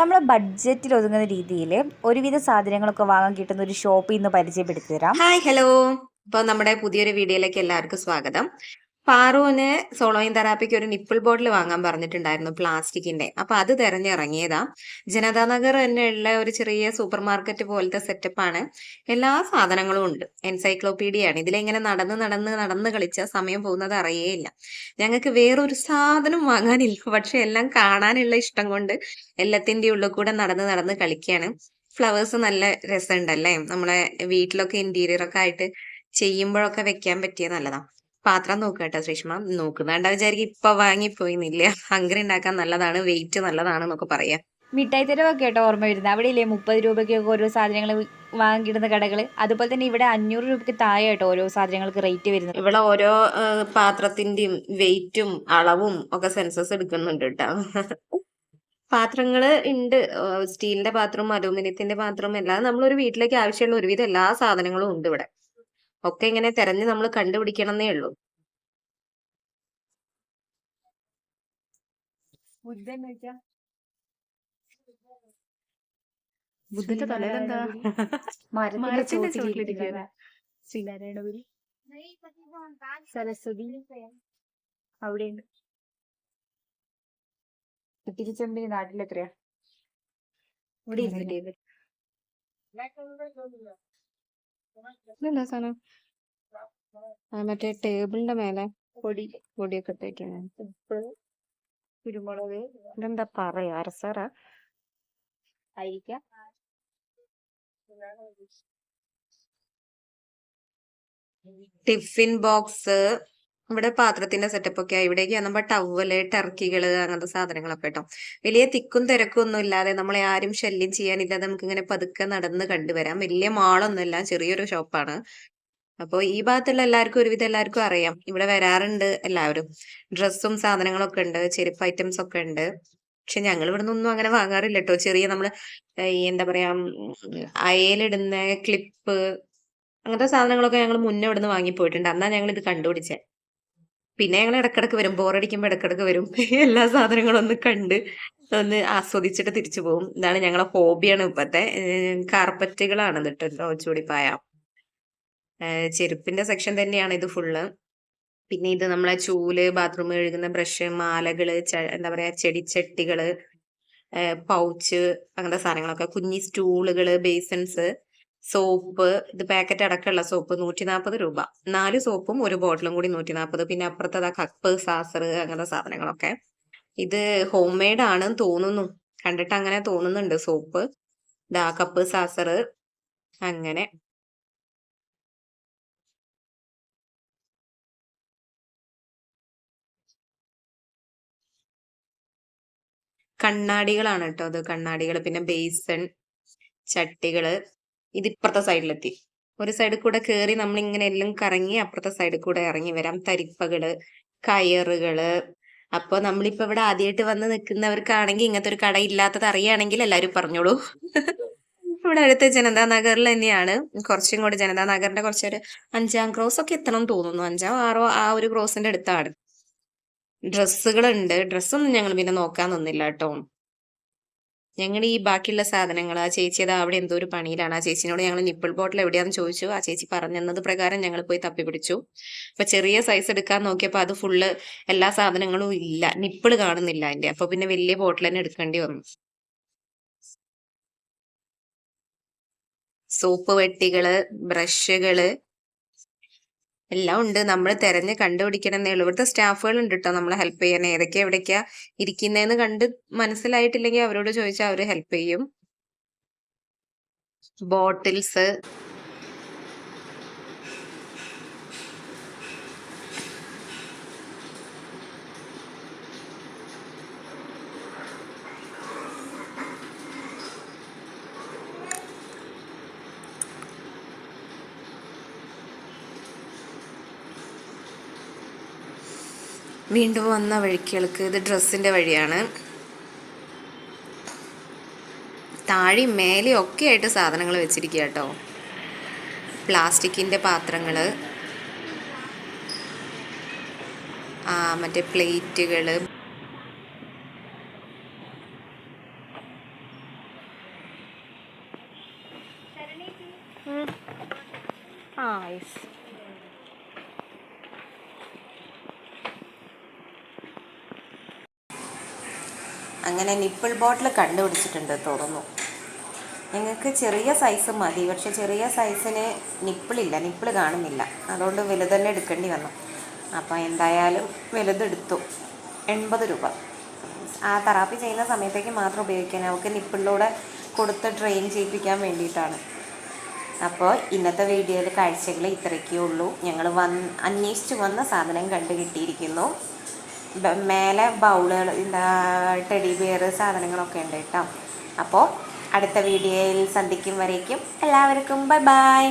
നമ്മളെ ബഡ്ജറ്റിൽ ഒതുങ്ങുന്ന രീതിയിൽ ഒരുവിധ സാധനങ്ങളൊക്കെ വാങ്ങാൻ കിട്ടുന്ന ഒരു ഷോപ്പ് ഇന്ന് പരിചയപ്പെടുത്തി തരാം ഹായ് ഹലോ ഇപ്പൊ നമ്മുടെ പുതിയൊരു വീഡിയോയിലേക്ക് എല്ലാവർക്കും സ്വാഗതം. പാറുവിന് സോളോയിൻ തെറാപ്പിക്ക് ഒരു നിപ്പിൾ ബോട്ടിൽ വാങ്ങാൻ പറഞ്ഞിട്ടുണ്ടായിരുന്നു പ്ലാസ്റ്റിക്കിന്റെ. അപ്പൊ അത് തെരഞ്ഞിറങ്ങിയതാ. ജനതാ നഗർ തന്നെയുള്ള ഒരു ചെറിയ സൂപ്പർ മാർക്കറ്റ് പോലത്തെ സെറ്റപ്പാണ്. എല്ലാ സാധനങ്ങളും ഉണ്ട്. എൻസൈക്ലോപീഡിയ ആണ് ഇതിലിങ്ങനെ നടന്ന് നടന്ന് നടന്ന് കളിച്ച സമയം പോകുന്നത് അറിയേയില്ല. ഞങ്ങൾക്ക് വേറൊരു സാധനം വാങ്ങാനില്ല. പക്ഷെ എല്ലാം കാണാനുള്ള ഇഷ്ടം കൊണ്ട് എല്ലാത്തിന്റെ ഉള്ളിൽ കൂടെ നടന്ന് നടന്ന് കളിക്കുകയാണ് ഫ്ലവേഴ്സ് നല്ല രസമുണ്ടല്ലേ നമ്മളെ വീട്ടിലൊക്കെ ഇന്റീരിയർ ഒക്കെ ആയിട്ട് ചെയ്യുമ്പോഴൊക്കെ വെക്കാൻ പറ്റിയ നല്ലതാ. പാത്രം നോക്കുക കേട്ടോ ശ്രീഷ്മ നോക്കുന്നതാണ്ട വിചാരിക്കും. ഇപ്പൊ വാങ്ങിപ്പോയിന്നില്ല. ഹങ്കറി ഉണ്ടാക്കാൻ നല്ലതാണ്. വെയിറ്റ് നല്ലതാണ് നല്ലതാണെന്നൊക്കെ പറയാം. മിഠായി തെരുവൊക്കെ കേട്ടോ ഓർമ്മ വരുന്നത് അവിടെ ഇല്ലേ മുപ്പത് രൂപയ്ക്കൊക്കെ ഓരോ സാധനങ്ങൾ വാങ്ങിയിടുന്ന കിട്ടുന്ന കടകൾ അതുപോലെ തന്നെ ഇവിടെ അഞ്ഞൂറ് രൂപയ്ക്ക് താഴെ കേട്ടോ ഓരോ സാധനങ്ങൾക്ക് റേറ്റ് വരുന്നത്. ഇവിടെ ഓരോ പാത്രത്തിന്റെയും വെയിറ്റും അളവും ഒക്കെ സെൻസസ് എടുക്കുന്നുണ്ട് കേട്ടോ പാത്രങ്ങൾ ഉണ്ട് സ്റ്റീലിന്റെ പാത്രവും അലൂമിനിയത്തിന്റെ പാത്രവും എല്ലാം നമ്മളൊരു വീട്ടിലേക്ക് ആവശ്യമുള്ള ഒരുവിധം എല്ലാ സാധനങ്ങളും ഉണ്ട് ഇവിടെ. ഒക്കെ ഇങ്ങനെ തെരഞ്ഞ് നമ്മൾ കണ്ടുപിടിക്കണമെന്നേ ഉള്ളൂ. ബുദ്ധന്റെ തലയിലെന്താ? മരത്തിന്റെ സരസ്വതി. അവിടെയുണ്ട്. നാട്ടിലെത്രയാ? ഇവിടെ ഇരുന്നിട്ട്. ഇതെന്താ സാധനം മറ്റേ ടേബിളിന്റെ മേലെ പൊടി പൊടിയൊക്കെ ഇട്ടേക്കാണ്. കുരുമുളക് ഇതെന്താ പറയാ? അരസറ ആയിരിക്കാം ടിഫിൻ ബോക്സ്. ഇവിടെ പാത്രത്തിന്റെ സെറ്റപ്പ് ഒക്കെ ഇവിടേക്ക് വന്നപ്പോ ടവൽ ടർക്കികൾ അങ്ങനത്തെ സാധനങ്ങളൊക്കെ കേട്ടോ. വലിയ തിക്കും തിരക്കും ഒന്നും ഇല്ലാതെ നമ്മളെ ആരും ശല്യം ചെയ്യാനില്ലാതെ നമുക്ക് ഇങ്ങനെ പതുക്കെ നടന്ന് കണ്ടുവരാം. വലിയ മാളൊന്നുമില്ല. ചെറിയൊരു ഷോപ്പാണ് അപ്പോൾ ഈ ഭാഗത്തുള്ള എല്ലാവർക്കും ഒരുവിധം എല്ലാവർക്കും അറിയാം. ഇവിടെ വരാറുണ്ട് എല്ലാവരും. ഡ്രസ്സും സാധനങ്ങളൊക്കെ ഉണ്ട്. ചെരുപ്പ് ഐറ്റംസ് ഒക്കെ ഉണ്ട്. പക്ഷെ ഞങ്ങൾ ഇവിടെ നിന്നൊന്നും അങ്ങനെ വാങ്ങാറില്ല കേട്ടോ. ചെറിയ നമ്മൾ ഈ എന്താ പറയാ അയലിടുന്ന ക്ലിപ്പ് അങ്ങനത്തെ സാധനങ്ങളൊക്കെ ഞങ്ങൾ മുന്നേ ഇവിടുന്ന് വാങ്ങിപ്പോയിട്ടുണ്ട്. അന്നാ ഞങ്ങൾ ഇത് കണ്ടുപിടിച്ചേ. പിന്നെ ഞങ്ങൾ ഇടക്കിടക്ക് വരും. ബോറടിക്കുമ്പോൾ ഇടക്കിടക്ക് വരും. എല്ലാ സാധനങ്ങളും ഒന്ന് കണ്ട് ഒന്ന് ആസ്വദിച്ചിട്ട് തിരിച്ചു പോകും ഇതാണ് ഞങ്ങളെ ഹോബിയാണ് ഇപ്പത്തെ. കാർപ്പറ്റുകളാണ് കേട്ടോ ചൂടിപ്പായ പായ. ചെരുപ്പിന്റെ സെക്ഷൻ തന്നെയാണ് ഇത് ഫുള്ള്. പിന്നെ ഇത് നമ്മളെ ചൂൽ ബാത്റൂം കഴുകുന്ന ബ്രഷ് മാലകൾ എന്താ പറയാ ചെടിച്ചട്ടികൾ പൗച്ച് അങ്ങനത്തെ സാധനങ്ങളൊക്കെ കുഞ്ഞി സ്റ്റൂളുകൾ ബേസൻസ് സോപ്പ് ഇത് പാക്കറ്റ് അടക്കമുള്ള സോപ്പ് നൂറ്റി നാൽപ്പത് രൂപ. നാല് സോപ്പും ഒരു ബോട്ടിലും കൂടി നൂറ്റി നാൽപ്പത് പിന്നെ അപ്പുറത്തത് കപ്പ് സാസർ അങ്ങനത്തെ സാധനങ്ങളൊക്കെ. ഇത് ഹോം മെയ്ഡ് ആണെന്ന് തോന്നുന്നു. കണ്ടിട്ട് അങ്ങനെ തോന്നുന്നുണ്ട് സോപ്പ്. ഇതാ കപ്പ് സാസർ അങ്ങനെ. കണ്ണാടികളാണ് കേട്ടോ അത് കണ്ണാടികൾ പിന്നെ ബേസൺ ചട്ടികൾ. ഇത് ഇപ്പുറത്തെ സൈഡിലെത്തി. ഒരു സൈഡിൽ കൂടെ കയറി നമ്മൾ ഇങ്ങനെ എല്ലാം കറങ്ങി അപ്പുറത്തെ സൈഡിൽ കൂടെ ഇറങ്ങി വരാം. തരിപ്പകൾ കയറുകൾ. അപ്പൊ നമ്മളിപ്പോ ഇവിടെ ആദ്യമായിട്ട് വന്ന് നിൽക്കുന്നവർക്കാണെങ്കിൽ ഇങ്ങനത്തെ ഒരു കട ഇല്ലാത്തത് അറിയുകയാണെങ്കിൽ എല്ലാവരും പറഞ്ഞോളൂ. ഇവിടെ അടുത്ത് ജനതാ നഗറിൽ തന്നെയാണ്. കുറച്ചും കൂടി ജനതാ നഗറിന്റെ കുറച്ചൊരു അഞ്ചാം ക്രോസ് ഒക്കെ എത്തണം തോന്നുന്നു. അഞ്ചാം ആറോ ആ ഒരു ക്രോസിന്റെ അടുത്താണ്. ഡ്രസ്സുകളുണ്ട്. ഡ്രസ്സൊന്നും ഞങ്ങൾ പിന്നെ നോക്കാൻ നിന്നില്ല കേട്ടോ. ഞങ്ങൾ ഈ ബാക്കിയുള്ള സാധനങ്ങൾ ആ ചേച്ചി അത് അവിടെ എന്തോ ഒരു പണിയിലാണ്. ആ ചേച്ചിനോട് ഞങ്ങൾ നിപ്പിൾ ബോട്ടിൽ എവിടെയാന്ന് ചോദിച്ചു. ആ ചേച്ചി പറഞ്ഞത് പ്രകാരം ഞങ്ങൾ പോയി തപ്പി പിടിച്ചു. അപ്പൊ ചെറിയ സൈസ് എടുക്കാൻ നോക്കിയപ്പോൾ അത് ഫുള്ള് എല്ലാ സാധനങ്ങളും ഇല്ല. നിപ്പിൾ കാണുന്നില്ല അതിന്റെ. അപ്പൊ പിന്നെ വലിയ ബോട്ടിൽ തന്നെ എടുക്കേണ്ടി വന്നു. സോപ്പ് വെട്ടികൾ ബ്രഷുകൾ എല്ലാം ഉണ്ട്. നമ്മൾ തിരഞ്ഞ് കണ്ടുപിടിക്കണമെന്നേ ഉള്ളൂ. ഇവിടുത്തെ സ്റ്റാഫുകൾ ഉണ്ട് കേട്ടോ നമ്മളെ ഹെൽപ്പ് ചെയ്യാൻ? ഏതൊക്കെയാ എവിടേക്കാ ഇരിക്കുന്നതെന്ന് കണ്ട് മനസ്സിലായിട്ടില്ലെങ്കിൽ അവരോട് ചോദിച്ചാൽ അവർ ഹെൽപ്പ് ചെയ്യും. ബോട്ടിൽസ് വീണ്ടും വന്ന വഴിക്കുകൾക്ക് ഇത് ഡ്രസ്സിന്റെ വഴിയാണ്. താഴെ മേലെ ഒക്കെ ആയിട്ട് സാധനങ്ങൾ വെച്ചിരിക്കുക കേട്ടോ. പ്ലാസ്റ്റിക്കിന്റെ പാത്രങ്ങൾ മറ്റേ പ്ലേറ്റുകൾ ആ യെസ് അങ്ങനെ നിപ്പിൾ ബോട്ടിൽ കണ്ടുപിടിച്ചിട്ടുണ്ട് തോന്നുന്നു. ഞങ്ങൾക്ക് ചെറിയ സൈസ് മതി. പക്ഷെ ചെറിയ സൈസിന് നിപ്പിളില്ല. നിപ്പിൾ കാണുന്നില്ല. അതുകൊണ്ട് വലുത് തന്നെ എടുക്കേണ്ടി വന്നു. അപ്പോൾ എന്തായാലും വലുതെടുത്തു എൺപത് രൂപ. ആ തെറാപ്പി ചെയ്യുന്ന സമയത്തേക്ക് മാത്രം ഉപയോഗിക്കാൻ അവൾക്ക് നിപ്പിളിലൂടെ കൊടുത്ത് ട്രെയിൻ ചെയ്യിപ്പിക്കാൻ വേണ്ടിയിട്ടാണ്. അപ്പോൾ ഇന്നത്തെ വീഡിയോയിൽ കാഴ്ചകൾ ഇത്രയൊക്കെ ഉള്ളൂ. ഞങ്ങൾ വന്ന് അന്വേഷിച്ച് വന്ന സാധനം കണ്ടു കിട്ടിയിരിക്കുന്നു മേലെ ബൗളുകൾ എന്താ ടെഡി ബിയർ സാധനങ്ങളൊക്കെ ഉണ്ട് കേട്ടോ. അപ്പോൾ അടുത്ത വീഡിയോയിൽ സന്ധിക്കും വരേക്കും എല്ലാവർക്കും ബൈ ബൈ.